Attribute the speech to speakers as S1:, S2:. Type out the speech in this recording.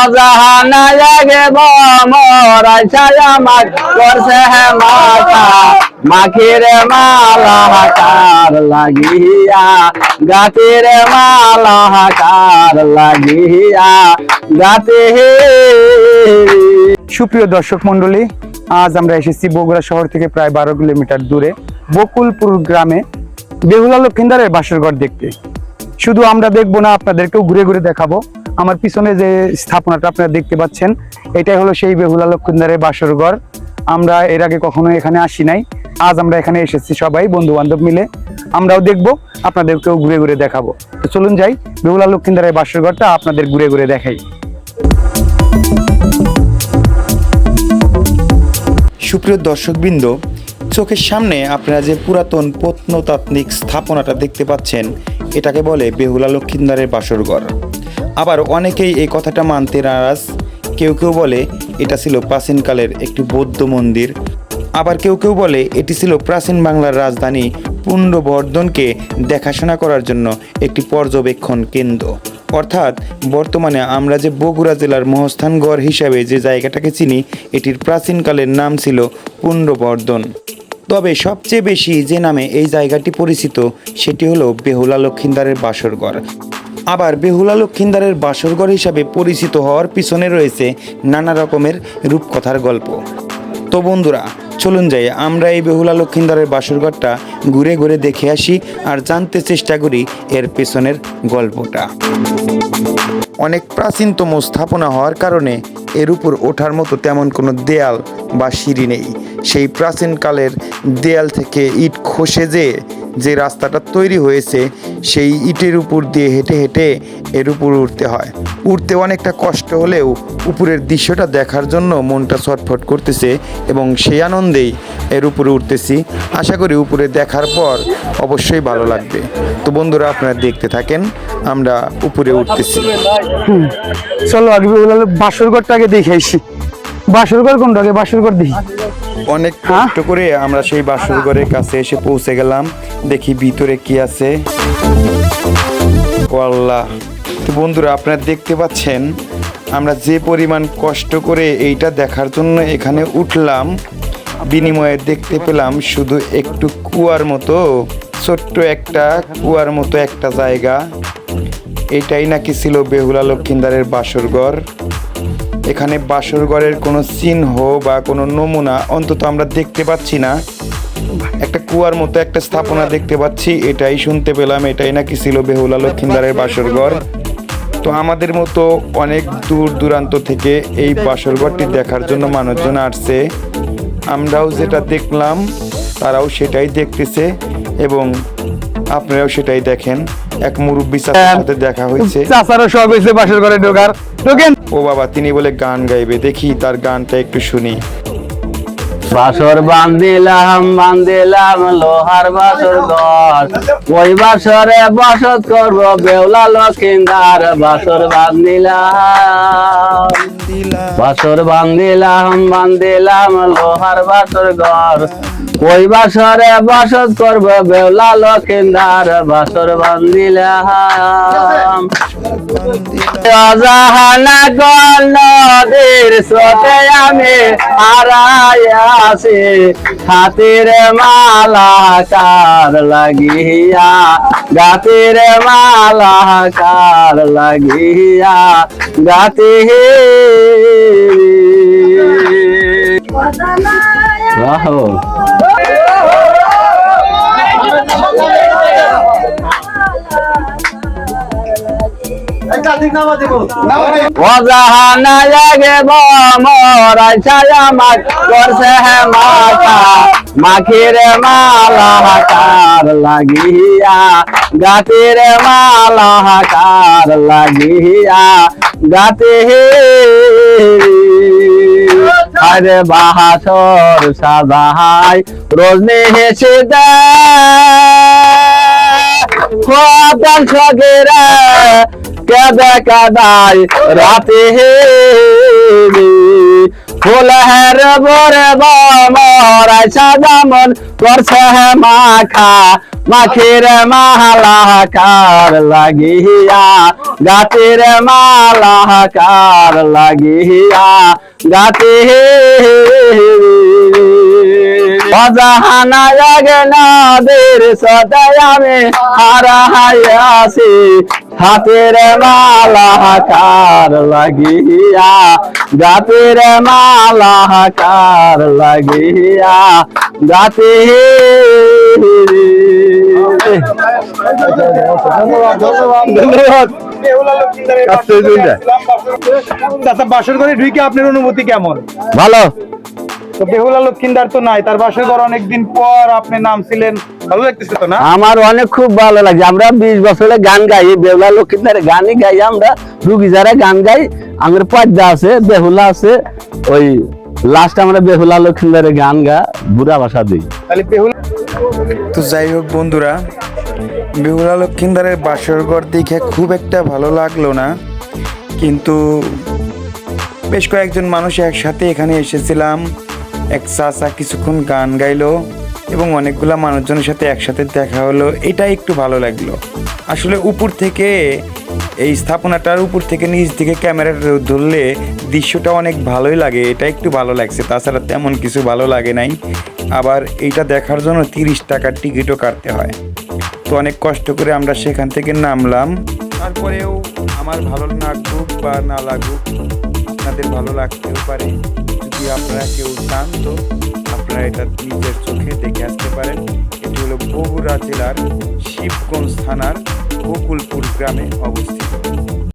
S1: অজাহানা জাগে বমরাই ছায়া মাগ করছে হে মাথা মাখির মালা হাকার লাগিয়া, গাতির মালা হাকার লাগিয়া, গাতে
S2: সুপ্রিয় দর্শক মন্ডলী আজ আমরা এসেছি বগুড়া শহর থেকে প্রায় বারো কিলোমিটার দূরে বকুলপুর গ্রামে বেহুলা লক্ষিন্দারের বাসরঘর দেখতে। শুধু আমরা দেখব না, আপনাদেরকেও ঘুরে ঘুরে দেখাবো। আমার পিছনে যে স্থাপনাটা আপনারা দেখতে পাচ্ছেন, এটাই হলো সেই বেহুলা লক্ষিন্দারের বাসরঘর আমরা এর আগে কখনো এখানে আসি নাই। আজ আমরা এখানে এসেছি সবাই বন্ধু বান্ধব মিলে। আমরাও দেখব, আপনাদেরকেও ঘুরে ঘুরে দেখাবো। তো চলুন যাই, বেহুলা লক্ষিন্দারের বাসরঘরটা আপনাদের ঘুরে ঘুরে দেখাই।
S3: সুপ্রিয় দর্শকবৃন্দ, চোখের সামনে আপনারা যে পুরাতন প্রত্নতাত্ত্বিক স্থাপনাটা দেখতে পাচ্ছেন, এটাকে বলে বেহুলা লক্ষিন্দারের বাসরঘর আবার অনেকেই এই কথাটা মানতে নারাজ। কেউ কেউ বলে, এটা ছিল প্রাচীনকালের একটি বৌদ্ধ মন্দির। আবার কেউ কেউ বলে, এটি ছিল প্রাচীন বাংলার রাজধানী পুণ্ডবর্ধনকে দেখাশোনা করার জন্য একটি পর্যবেক্ষণ কেন্দ্র। অর্থাৎ, বর্তমানে আমরা যে বগুড়া জেলার মহস্থানগড় হিসাবে যে জায়গাটাকে চিনি, এটির প্রাচীনকালের নাম ছিল পুণ্ডবর্ধন। তবে সবচেয়ে বেশি যে নামে এই জায়গাটি পরিচিত, সেটি হলো বেহুলা লক্ষিন্দারের বাসরঘর। আবার বেহুলা লক্ষিন্দারের বাসরঘর হিসাবে পরিচিত হওয়ার পিছনে রয়েছে নানা রকমের রূপকথার গল্প। তো বন্ধুরা, চলুন যাই, আমরা এই বেহুলা লক্ষিন্দারের বাসরঘরটা ঘুরে ঘুরে দেখে আসি আর জানতে চেষ্টা করি এর পেছনের গল্পটা। অনেক প্রাচীনতম স্থাপনা হওয়ার কারণে এর উপর ওঠার মতো তেমন কোনো দেয়াল বা সিঁড়ি নেই। সেই প্রাচীনকালের দেয়াল থেকে ইট খসে যে যে রাস্তাটা তৈরি হয়েছে সেই ইটের উপর দিয়ে হেঁটে হেঁটে এর উপর উঠতে হয়। উঠতে অনেকটা কষ্ট হলেও উপরের দৃশ্যটা দেখার জন্য মনটা ছটফট করতেছে এবং সেই আনন্দেই এর উপরে উঠতেছি আশা করি উপরে দেখার পর অবশ্যই ভালো লাগবে। তো বন্ধুরা, আপনারা দেখতে থাকেন, আমরা উপরে উঠতেছি
S2: চলো, আগে বেহুলা বাসরঘরটা আগে দেখে আসি। বাসরঘর কোনটা আগে? বাসরঘর দেখি
S3: অনেক
S2: হ্যাঁ?
S3: কষ্ট করে আমরা সেই বাসর কাছে এসে পৌঁছে গেলাম। দেখি ভিতরে কি আছে। আল্লাহ তো বন্ধুরা আপনারা দেখতে পাচ্ছেন আমরা যে পরিমাণ কষ্ট করে এইটা দেখার জন্য এখানে উঠলাম। বিনিময়ে দেখতে পেলাম শুধু একটু কুয়ার মতো ছোট্ট একটা কুয়ার মতো একটা জায়গা। এটাই নাকি ছিল বেহুলা লক্ষিন্দারের বাসরঘর। এখানে বাসরঘরের কোনো চিহ্ন বা কোনো নমুনা অন্তত আমরা দেখতে পাচ্ছি না। একটা কুয়ার মতো একটা স্থাপনা দেখতে পাচ্ছি, এটাই শুনতে পেলাম, এটাই নাকি ছিল বেহুলা লক্ষিন্দারের বাসরঘর। তো আমাদের মতো অনেক দূর দূরান্ত থেকে এই বাসরঘরটি দেখার জন্য মানুষজন আসছে। আমরাও যেটা দেখলাম, তারাও সেটাই দেখতেছে এবং আপনারাও সেটাই দেখেন। এক মুরব্বী চাচার সাথে দেখা হয়েছে।
S2: চাচারও সব হয়েছে বাসর ঘরে ঢোকার। ঢোকেন।
S3: ও বাবা তিনি বলে গান গাইবে। দেখি তার গানটা একটু শুনি।
S1: বাসর বান্দিলাম বান্দিলাম লোহার বাসর ঘর। ওই বাসরে বসত করব বেউলা লক্ষিন্দার। বাসর বান্দিলাম বাসর বান্দিলাম বান্দিলাম লোহার বাসর ঘর। ওই বাসরে বসত করব বেউলা লক্ষিন্দার বাসর বান্দিলাম অজাহানা গল নদীর স্রোতে আমি হারাই আছি। হাতির মালা কার লাগিয়া গাতির মালা কার লাগিয়া গাতি রাহো অজাহানা জাগে বমরাই ছায়া মাগ করছে মাথা। মাখির মালা লাগিয়া, গাতির মালা হাকার লাগিয়া গাতে আরে বাহাসর সাদাহাই রোজনে হেসে দেয় সগেরা কেদে কাদাই রাতে হে ফুলের বরে বমরাই সাজামন করছে মাখা। মাখির মালাকার লাগিয়া, গাতির মালাকার লাগিয়া গাতি অজাহানা লাগে নদীর সদাই আমি হারাইয়াছি হাতের মালাকার লাগিয়া গাতের মালাকার লাগিয়া গাতে
S2: বাসর ঘরে ঢুকে আপনার অনুভূতি কেমন?
S1: ভালো।
S2: তো বেহুলা লক্ষিন্দার তো নাই তার বাসর ঘর অনেকদিন পর আপনি নামছিলেন। ভালো লাগতেছে তো না?
S1: আমার অনেক খুব ভালো লাগে। আমরা বিশ বছরে গান গাই বেহুলা লক্ষ্মীদের গানই গাই আমরা। রুগী যারা গান গাই আমার পর্দা আছে বেহুলা আছে ওই লাস্ট আমরা বেহুলা লক্ষ্মীদের গান গা বুড়া ভাষা দিই।
S2: তাহলে বেহুলা
S3: তো যাই হোক বন্ধুরা বেহুলা লক্ষিন্দারের বাসরঘর দেখে খুব একটা ভালো লাগল না। কিন্তু বেশ কয়েকজন মানুষ একসাথে এখানে এসেছিলাম। এক চাচা কিছুক্ষণ গান গাইলো। এবং অনেকগুলা মানুষজনের সাথে একসাথে দেখা হলো, এটা একটু ভালো লাগল। আসলে উপর থেকে, এই স্থাপনাটার উপর থেকে নিচ থেকে ক্যামেরা ধরলে দৃশ্যটা অনেক ভালোই লাগে, এটা একটু ভালো লাগছে। তাছাড়া তেমন কিছু ভালো লাগে নাই। আবার এইটা দেখার জন্য তিরিশ টাকার টিকিটও কাটতে হয়। তো অনেক কষ্ট করে আমরা সেখান থেকে নামলাম। তারপরেও আমার ভালো না লাগুক বা না লাগুক, আপনাদের ভালো লাগতেও পারে। যদি আপনারা কেউ চান তো আপনারা এটা নিজের চোখে দেখে আসতে পারেন। এটি হলো বগুড়া জেলার শিবগঞ্জ থানার গোকুলপুর গ্রামে অবস্থিত।